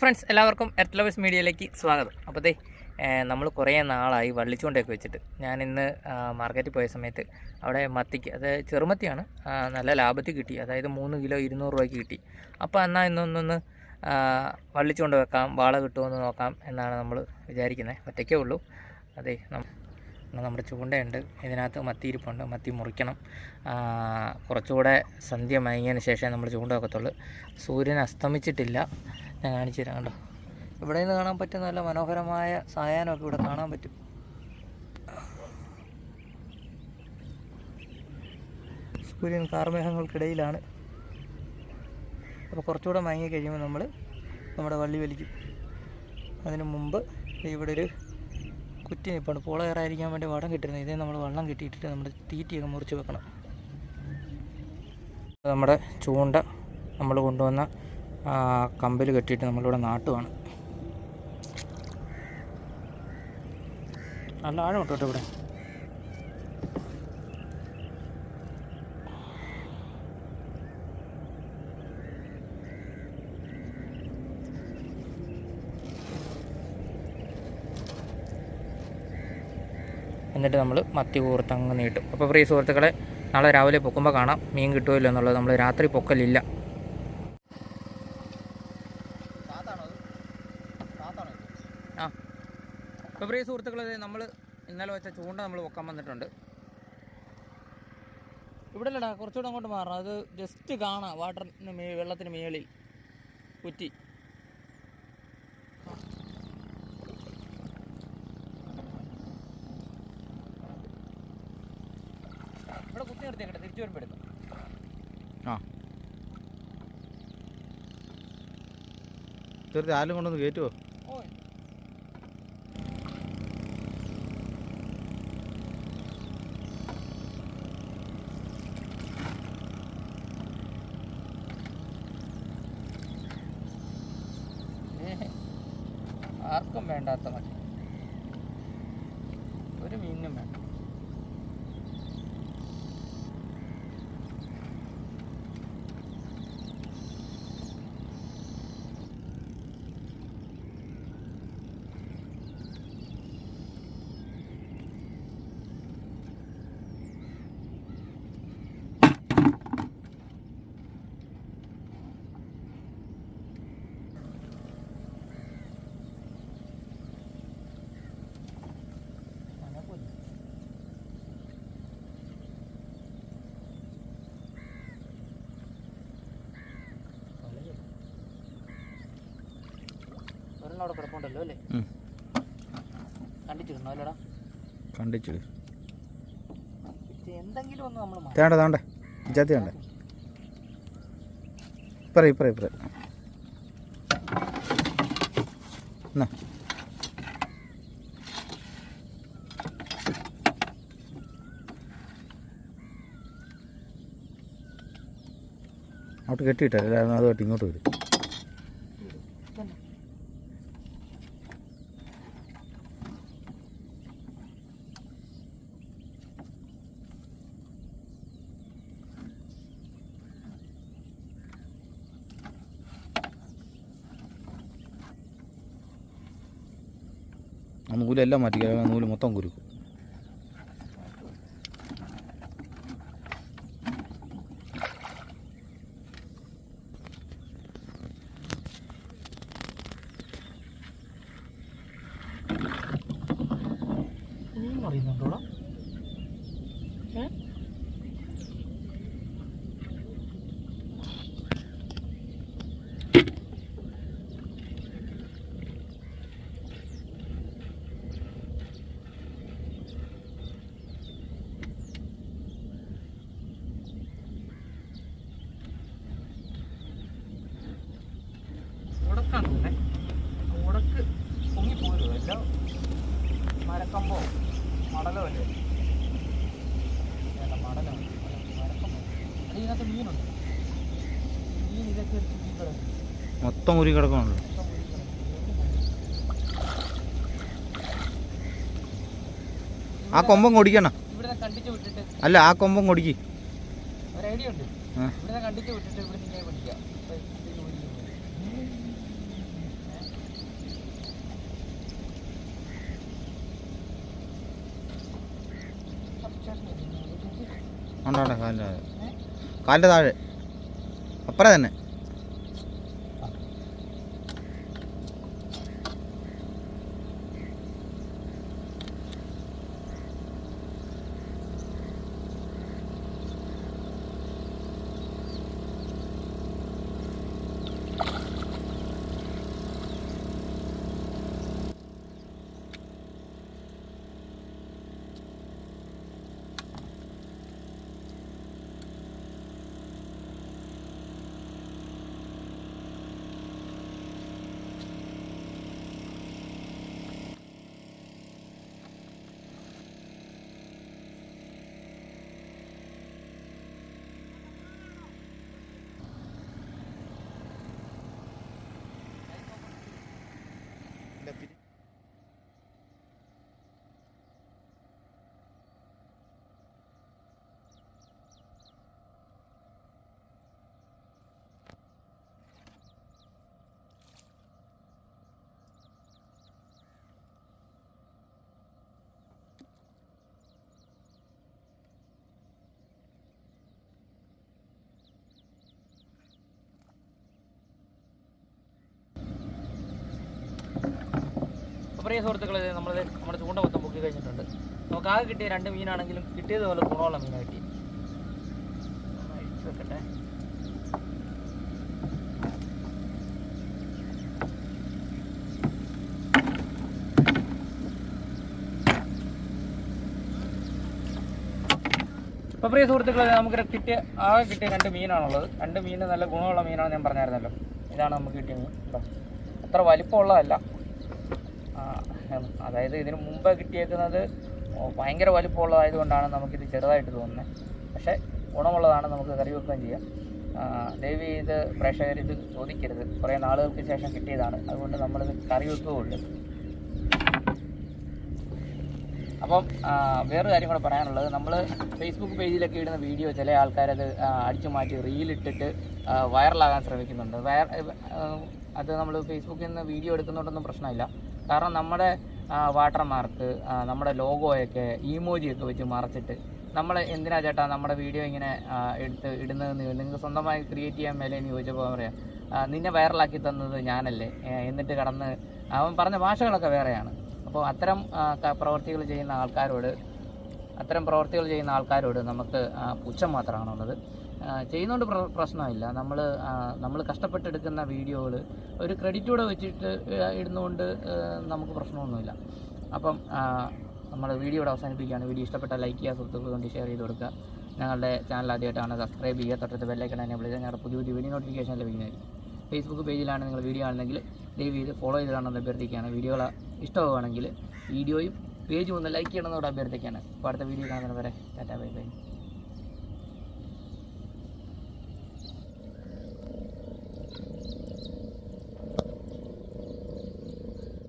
Friends എല്ലാവർക്കും earth lovers മീഡിയയിലേക്ക് സ്വാഗതം. അപ്പോൾ ദേ നമ്മൾ കുറേ നാളായി വള്ളിച്ചുകൊണ്ടൊക്കെ വെച്ചിട്ട്. ഞാൻ ഇന്ന് മാർക്കറ്റിൽ പോയ സമയത്ത് അവിടെ മത്തിക്ക് അത് ചെറുമത്തിയാണ് നല്ല ലാഭത്തിൽ കിട്ടി. അതായത് മൂന്ന് കിലോ ഇരുന്നൂറ് രൂപയ്ക്ക് കിട്ടി. അപ്പോൾ എന്നാൽ ഇന്നൊന്നൊന്ന് വള്ളിച്ചുകൊണ്ട് വെക്കാം വാള കിട്ടുമെന്ന് നോക്കാം എന്നാണ് നമ്മൾ വിചാരിക്കുന്നത് ഒറ്റയ്ക്കേ ഉള്ളൂ. അതെ നമ്മുടെ ചൂണ്ടയുണ്ട്. ഇതിനകത്ത് മത്തി ഇരിപ്പുണ്ട്. മത്തി മുറിക്കണം. കുറച്ചുകൂടെ സന്ധ്യ മയങ്ങിയതിന് ശേഷമേ നമ്മൾ ചൂണ്ട വെക്കത്തുള്ളൂ സൂര്യൻ അസ്തമിച്ചിട്ടില്ല. ഞാൻ കാണിച്ചു തരാം കണ്ടോ. ഇവിടെ നിന്ന് കാണാൻ പറ്റുന്ന നല്ല മനോഹരമായ സായാഹ്നമൊക്കെ ഇവിടെ കാണാൻ പറ്റും. സൂര്യൻ കാർമേഘങ്ങൾക്കിടയിലാണ്. അപ്പോൾ കുറച്ചുകൂടെ മയങ്ങി കഴിയുമ്പോൾ നമ്മൾ നമ്മുടെ വള്ളി വലിക്കും. അതിന് മുമ്പ് ഇവിടെ ഒരു കുറ്റി നിൽപ്പുണ്ട് പോള കയറായിരിക്കാൻ വേണ്ടി വടം കിട്ടിരുന്നത്. ഇതേ നമ്മൾ വള്ളം കിട്ടിയിട്ടിട്ട് നമ്മുടെ തീറ്റിയൊക്കെ മുറിച്ച് വെക്കണം. നമ്മുടെ ചൂണ്ട നമ്മൾ കൊണ്ടുവന്ന കമ്പിൽ കെട്ടിയിട്ട് നമ്മളിവിടെ നാട്ടുവാണ്. നല്ല ആഴം ഉണ്ട് കേട്ടോ ഇവിടെ? എന്നിട്ട് നമ്മൾ മത്തി കൂർത്തങ്ങ് നീട്ടും. അപ്പോൾ പ്രിയ സുഹൃത്തുക്കളെ നാളെ രാവിലെ പൊക്കുമ്പോൾ കാണാം. മീൻ കിട്ടുമല്ലോ എന്നുള്ളത് നമ്മൾ രാത്രി പൊക്കലില്ല. പ്രിയ സുഹൃത്തുക്കളെ നമ്മൾ ഇന്നലെ വെച്ച ചൂണ്ട നമ്മൾ വെക്കാൻ വന്നിട്ടുണ്ട്. ഇവിടെ അല്ലടാ കുറച്ചുകൂടെ അങ്ങോട്ട് മാറണം. അത് ജസ്റ്റ് കാണാം. വാട്ടറിന് മേ വെള്ളത്തിന് മേളിൽ കുറ്റി. ഇവിടെ കുത്തി നിർത്തിയേക്കട്ടെ തിരിച്ചു വരുമ്പോൾ എടുക്കാം. ആ. തീർച്ചയായും ആലും കൊണ്ടൊന്ന് കയറ്റുമോ आपको मैं डाता हूँ। ഒരെണ്ണം അവിടെ കിടപ്പുണ്ടല്ലോ അല്ലേ? ഉം. അല്ലടാ അല്ലേടാ? കണ്ടിച്ചു ഇത് എന്തെങ്കിലും ഒന്ന് നമ്മൾ തേണ്ട തേണ്ട ഇജാത്തി വേണ്ട ഇപ്പറ ഇപ്പറ ഇപ്പറ എന്നാ. അവിടെ കെട്ടിയിട്ടല്ലേ അതുമായിട്ട് ഇങ്ങോട്ട് വരും. ആ നൂലെല്ലാം മാറ്റിക്കാം ആ നൂൽ മൊത്തം കുരുക്കും. പറയുന്നുണ്ടോടാ? മരക്കമ്പോ മടലോ അല്ലേ മടലോ മരക്കമ്പോ അത് ഇതിനകത്ത് മീനുണ്ട്. മീൻ ഇതൊക്കെ എടുത്ത് മീൻ കിടക്കും. മൊത്തം ഉരി കിടക്കണല്ലോ ആ കൊമ്പം കൊടിക്കണം? അല്ല ആ കൊമ്പം കൊടിക്ക്. ഒരു ഐഡിയ ഉണ്ട്. ഇവിടെ കണ്ടിച്ച് വിട്ടിട്ട് ഇവിടെ ഇങ്ങനെ പിടിക്കാം ഉണ്ടോ കാലിൻ്റെ താഴെ കാലിൻ്റെ താഴെ അപ്പറേ തന്നെ പ്രിയ സുഹൃത്തുക്കളെ നമ്മൾ നമ്മുടെ ചൂണ്ട മൊത്തം പൊക്കി കഴിഞ്ഞിട്ടുണ്ട്. നമുക്ക് ആകെ കിട്ടിയ രണ്ട് മീനാണെങ്കിലും കിട്ടിയതുപോലെ ഗുണമുള്ള മീനാണ് കിട്ടി. വെക്കട്ടെ. ഇപ്പോൾ പ്രിയ സുഹൃത്തുക്കളെ നമുക്ക് കിട്ടിയ ആകെ കിട്ടിയ രണ്ട് മീനാണുള്ളത്. രണ്ട് മീൻ നല്ല ഗുണമുള്ള മീനാണെന്ന് ഞാൻ പറഞ്ഞായിരുന്നല്ലോ. ഇതാണ് നമുക്ക് കിട്ടിയത് അത്ര വലിപ്പമുള്ളതല്ല. അതായത് ഇതിന് മുമ്പ് കിട്ടിയേക്കുന്നത് ഭയങ്കര വലിപ്പമുള്ളതായതുകൊണ്ടാണ് നമുക്കിത് ചെറുതായിട്ട് തോന്നുന്നത്. പക്ഷേ ഗുണമുള്ളതാണ് നമുക്ക് കറി വെക്കുകയും ചെയ്യാം. ദേവി ഇത് പ്രേക്ഷകർ ചോദിക്കരുത്. കുറേ നാളുകൾക്ക് ശേഷം കിട്ടിയതാണ്. അതുകൊണ്ട് നമ്മളിത് കറി വെക്കുകയുള്ളൂ. അപ്പം വേറൊരു കാര്യം കൂടെ പറയാനുള്ളത്. നമ്മൾ ഫേസ്ബുക്ക് പേജിലൊക്കെ ഇടുന്ന വീഡിയോ ചില ആൾക്കാരത് അടിച്ചു മാറ്റി റീലിട്ടിട്ട് വൈറലാകാൻ ശ്രമിക്കുന്നുണ്ട്. വയർ അത് നമ്മൾ ഫേസ്ബുക്കിൽ നിന്ന് വീഡിയോ എടുക്കുന്നതുകൊണ്ടൊന്നും പ്രശ്നമില്ല. കാരണം നമ്മുടെ വാട്ടർമാർക്ക് നമ്മുടെ ലോഗോയൊക്കെ ഇമോജിയൊക്കെ വെച്ച് മറച്ചിട്ട് നമ്മൾ എന്തിനാ ചേട്ടാ നമ്മുടെ വീഡിയോ ഇങ്ങനെ എടുത്ത് ഇടുന്നതെന്ന് നിങ്ങൾക്ക് സ്വന്തമായി ക്രിയേറ്റ് ചെയ്യാൻ മേലെ എന്ന് ചോദിച്ചപ്പോൾ പറയാം നിന്നെ വൈറലാക്കി തന്നത് ഞാനല്ലേ എന്നിട്ട് കടന്ന് അവൻ പറഞ്ഞ ഭാഷകളൊക്കെ വേറെയാണ്. അപ്പോൾ അത്തരം പ്രവൃത്തികൾ ചെയ്യുന്ന ആൾക്കാരോട് അത്തരം പ്രവൃത്തികൾ ചെയ്യുന്ന ആൾക്കാരോട് നമുക്ക് പുച്ഛം മാത്രമാണുള്ളത്. ചെയ്യുന്നതുകൊണ്ട് പ്ര പ്രശ്നമില്ല. നമ്മൾ നമ്മൾ കഷ്ടപ്പെട്ടെടുക്കുന്ന വീഡിയോകൾ ഒരു ക്രെഡിറ്റൂടെ വെച്ചിട്ട് ഇടുന്നതുകൊണ്ട് നമുക്ക് പ്രശ്നമൊന്നുമില്ല. അപ്പം നമ്മൾ വീഡിയോ ഇവിടെ അവസാനിപ്പിക്കുകയാണ്. വീഡിയോ ഇഷ്ടപ്പെട്ട ലൈക്ക് ചെയ്യുക സുഹൃത്തുക്കൾക്ക് വേണ്ടി ഷെയർ ചെയ്ത് കൊടുക്കുക. ഞങ്ങളുടെ ചാനൽ ആദ്യമായിട്ടാണ് സബ്സ്ക്രൈബ് ചെയ്യുക. തൊട്ടടുത്ത് ബെല്ലൈക്കൺ എന്നെ വിളിച്ചാൽ ഞങ്ങളുടെ പുതിയ പുതിയ വീഡിയോ നോട്ടിഫിക്കേഷൻ ലഭിക്കുന്നതായിരിക്കും. ഫേസ്ബുക്ക് പേജിലാണ് നിങ്ങൾ വീഡിയോ ആണെങ്കിൽ ദയവ് ചെയ്ത് ഫോളോ ചെയ്ത് അഭ്യർത്ഥിക്കുകയാണ്. വീഡിയോകൾ ഇഷ്ടമാവുകയാണെങ്കിൽ വീഡിയോയും പേജും ഒന്ന് ലൈക്ക് ചെയ്യണമെന്നോട് അഭ്യർത്ഥിക്കുകയാണ്. അപ്പോൾ അടുത്ത വീഡിയോ കാണുന്നവരെ ടാറ്റാ ബൈ ബൈ.